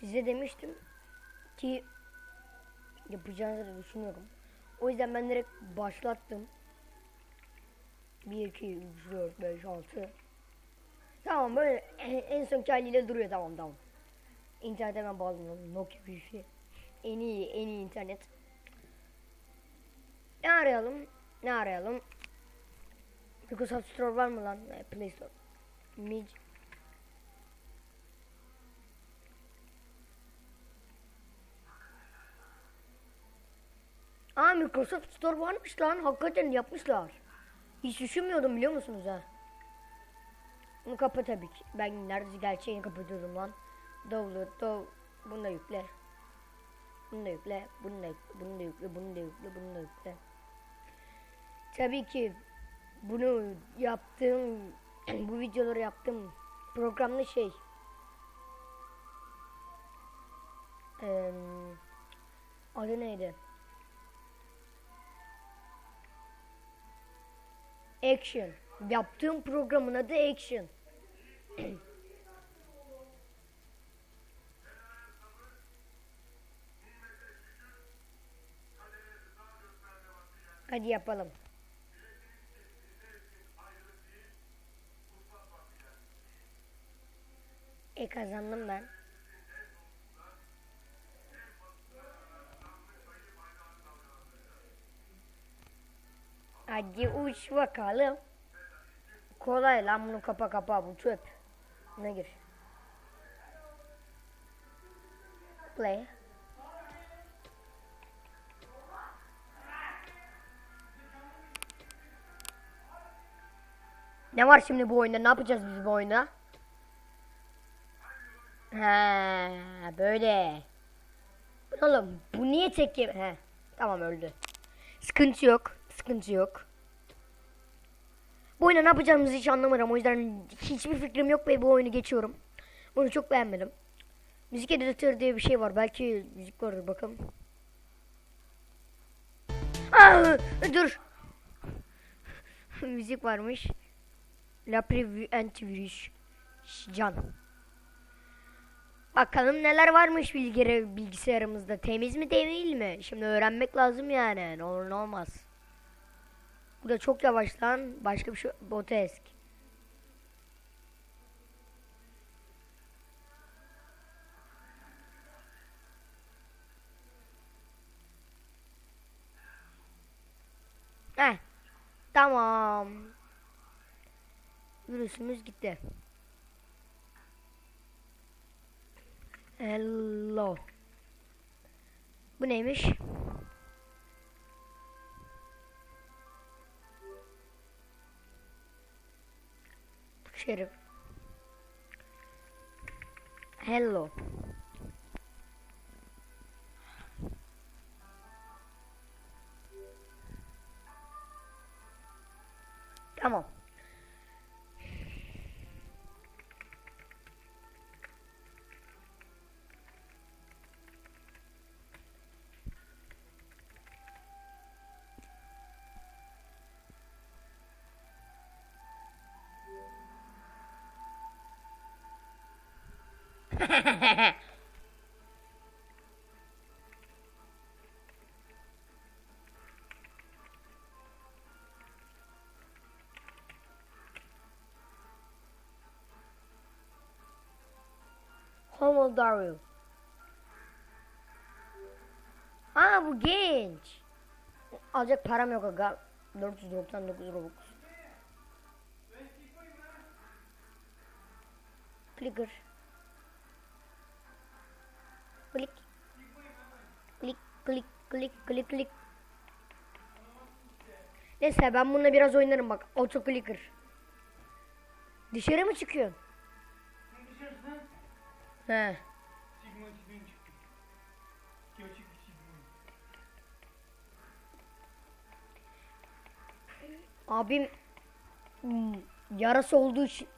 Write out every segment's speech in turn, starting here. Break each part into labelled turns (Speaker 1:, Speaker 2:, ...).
Speaker 1: size demiştim ki yapacağınızı düşünüyorum. O yüzden ben direkt başlattım. 1, 2, 3, 4, 5, 6. Tamam böyle en, sonki haliyle duruyor tamam tamam. İnternete ben bağlanıyorum. Nokia Wi-Fi. En iyi en iyi internet. Ne arayalım? Ne arayalım? Microsoft Store var mı lan? Play Store. Mic Aa Microsoft Store varmış lan. Hakikaten yapmışlar. Hiç düşünmüyordum biliyor musunuz ha? Bunu kapa tabii ki. Ben neredeyse gerçeğini kapatıyordum lan. Download, dov, bunu da yükle. Bunu da yükle, bunu da yükle, bunu da yükle, bunu da yükle, bunu da yükle. Tabii ki bunu yaptığım, bu videoları yaptığım programda şey. Eee adı neydi? Action. Yaptığım programın adı Action. Hadi yapalım. E kazandım ben. Hadi uç bakalım. Kolay lan bunu kapa kapa bu çöp. Ne gir. Play. Ne var şimdi bu oyunda? Ne yapacağız biz bu oyunda? Ha, böyle. Oğlum bu niye tek yem- He, tamam öldü. Sıkıntı yok. Sıkıntı yok. Bu oyunda ne yapacağımızı hiç anlamadım. O yüzden hiçbir fikrim yok ve bu oyunu geçiyorum. Bunu çok beğenmedim. Müzik editörü diye bir şey var. Belki müzik vardır bakalım. Aa, dur. müzik varmış. La Preview Antivirus. Can. Bakalım neler varmış bilgisayar, bilgisayarımızda. Temiz mi değil mi? Şimdi öğrenmek lazım yani. Ne olur ne olmaz. Bu da çok yavaş lan. Başka bir şey. Botesk. Heh. Tamam. Virüsümüz gitti. Hello. Bu neymiş? Şerif. Hello. Homo Dario. Aa bu genç. Alacak param yok aga. 499 Robux. Clicker. Klik. Klik klik klik klik klik. Neyse ben bununla biraz oynarım bak. Auto clicker. Dışarı mı çıkıyorsun? He.
Speaker 2: Sigma 2000 çıktı. Gerçek bir Sigma.
Speaker 1: Abim hmm, yarası olduğu için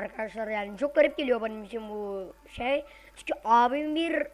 Speaker 1: Arkadaşlar yani çok garip geliyor benim için bu şey. Çünkü abim bir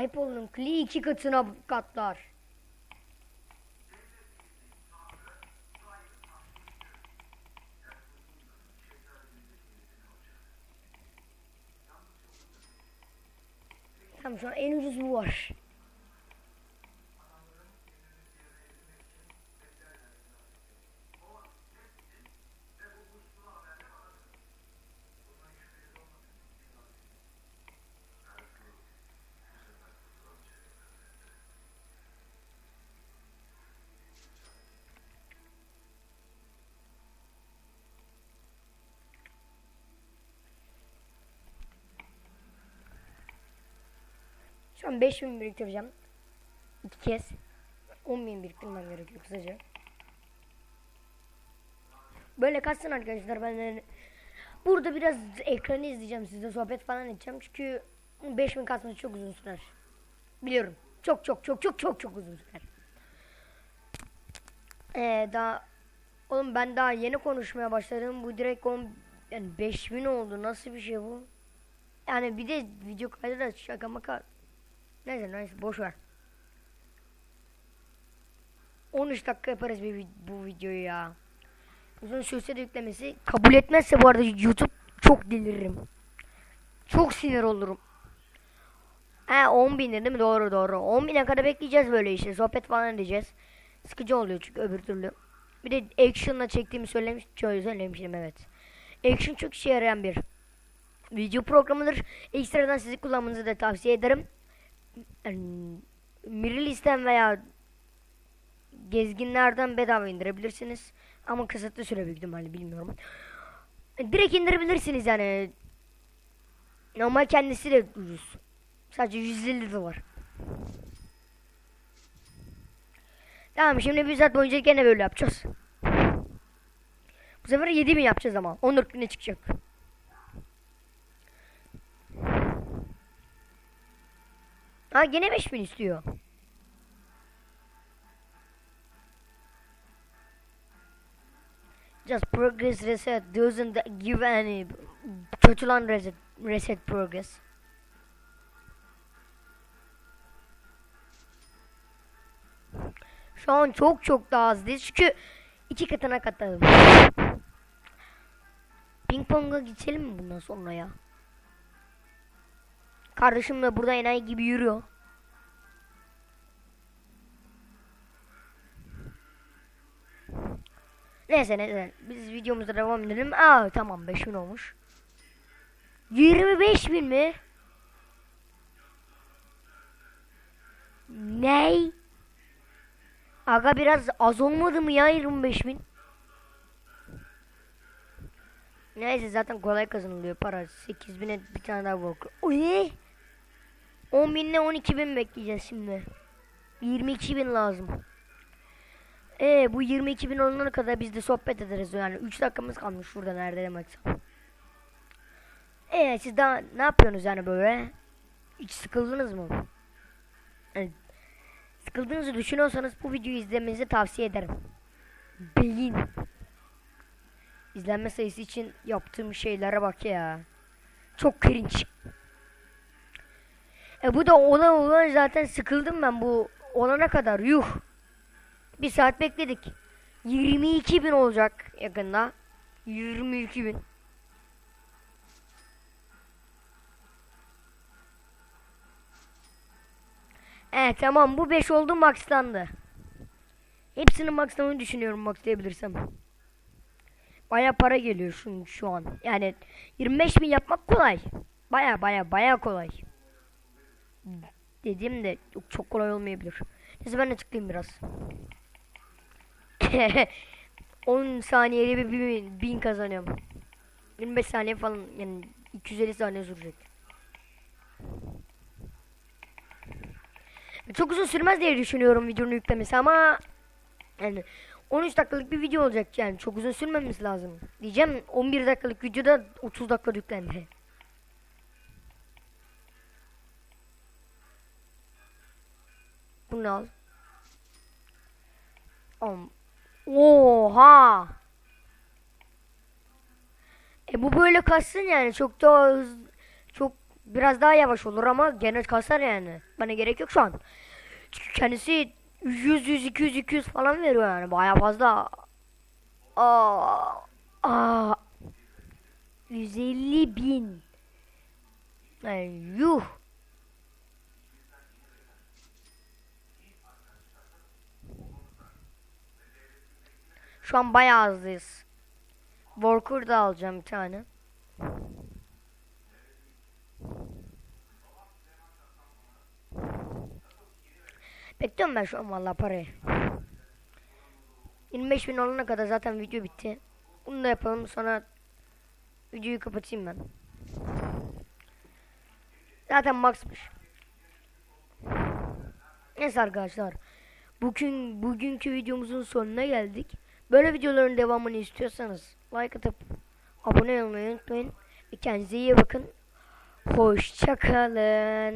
Speaker 1: sahip olduğum kliği iki katına katlar. Tamam şu an en ucuz bu var. Şu an 5000 biriktireceğim. İki kez. 10.000 biriktirmem gerekiyor kısaca. Böyle kaçsın arkadaşlar ben de burada biraz ekranı izleyeceğim sizle sohbet falan edeceğim çünkü 5000 kasması çok uzun sürer. Biliyorum. Çok çok çok çok çok çok uzun sürer. Ee, daha oğlum ben daha yeni konuşmaya başladım. Bu direkt 10 yani 5000 oldu. Nasıl bir şey bu? Yani bir de video kaydı da şaka maka. Neyse neyse boş ver. 13 dakika yaparız bir, bu videoyu ya. Uzun sürse de yüklemesi. Kabul etmezse bu arada YouTube çok deliririm. Çok sinir olurum. He 10 bin değil mi? Doğru doğru. 10 bine kadar bekleyeceğiz böyle işte. Sohbet falan edeceğiz. Sıkıcı oluyor çünkü öbür türlü. Bir de action'la çektiğimi söylemiş, söylemiştim evet. Action çok işe yarayan bir video programıdır. Ekstradan sizi kullanmanızı da tavsiye ederim. Yani, Mirilist'ten veya gezginlerden bedava indirebilirsiniz. Ama kısıtlı süre büyük ihtimalle bilmiyorum. Direkt indirebilirsiniz yani. Normal kendisi de ucuz. Sadece 150 dolar. Tamam şimdi bir saat boyunca gene böyle yapacağız. Bu sefer 7000 yapacağız ama. 14 bine çıkacak. Ha gene 5000 istiyor. Just progress reset doesn't give any kötü lan reset, reset progress. Şu an çok çok daha hızlıyız çünkü iki katına katladım. Ping pong'a geçelim mi bundan sonra ya? Kardeşim de burada enayi gibi yürüyor. Neyse neyse biz videomuza devam edelim. Aa tamam 5000 olmuş. 25 bin mi? Ney? Aga biraz az olmadı mı ya 25 bin? Neyse zaten kolay kazanılıyor para. 8 bine bir tane daha bak. Oy! 10 binle 12 bin bekleyeceğiz şimdi. 22 bin lazım. Ee bu 22 bin olana kadar biz de sohbet ederiz yani 3 dakikamız kalmış şurada nerede demek Ee siz daha ne yapıyorsunuz yani böyle? Hiç sıkıldınız mı? Yani, sıkıldığınızı düşünüyorsanız bu videoyu izlemenizi tavsiye ederim. Beyin. İzlenme sayısı için yaptığım şeylere bak ya. Çok cringe. E bu da ona olan zaten sıkıldım ben bu olana kadar yuh. Bir saat bekledik. 22 bin olacak yakında. 22 bin. Evet tamam bu 5 oldu maxlandı. Hepsini maxlamayı düşünüyorum maxlayabilirsem. Baya para geliyor şu, şu an. Yani 25 bin yapmak kolay. Baya baya baya kolay. Dediğim de çok, çok kolay olmayabilir. Neyse ben de tıklayayım biraz. 10 saniyede bir bin, bin kazanıyorum. 25 saniye falan yani 250 saniye sürecek. Çok uzun sürmez diye düşünüyorum videonun yüklemesi ama yani 13 dakikalık bir video olacak yani çok uzun sürmemesi lazım. Diyeceğim 11 dakikalık videoda 30 dakika yüklendi. Bunu al. Oha. E bu böyle kaçsın yani çok daha hızlı, çok Biraz daha yavaş olur ama gene kasar yani. Bana gerek yok şu an. Çünkü kendisi 100 100 200 200 falan veriyor yani. Baya fazla. Aa, aa. 150 bin. Yani yuh. Şu an bayağı hızlıyız. Worker da alacağım bir tane. Bekliyorum ben şu an vallahi parayı. 25 bin olana kadar zaten video bitti. Bunu da yapalım sonra videoyu kapatayım ben. Zaten maxmış. Neyse arkadaşlar. Bugün bugünkü videomuzun sonuna geldik. Böyle videoların devamını istiyorsanız like atıp abone olmayı unutmayın. Kendinize iyi bakın. Hoşçakalın.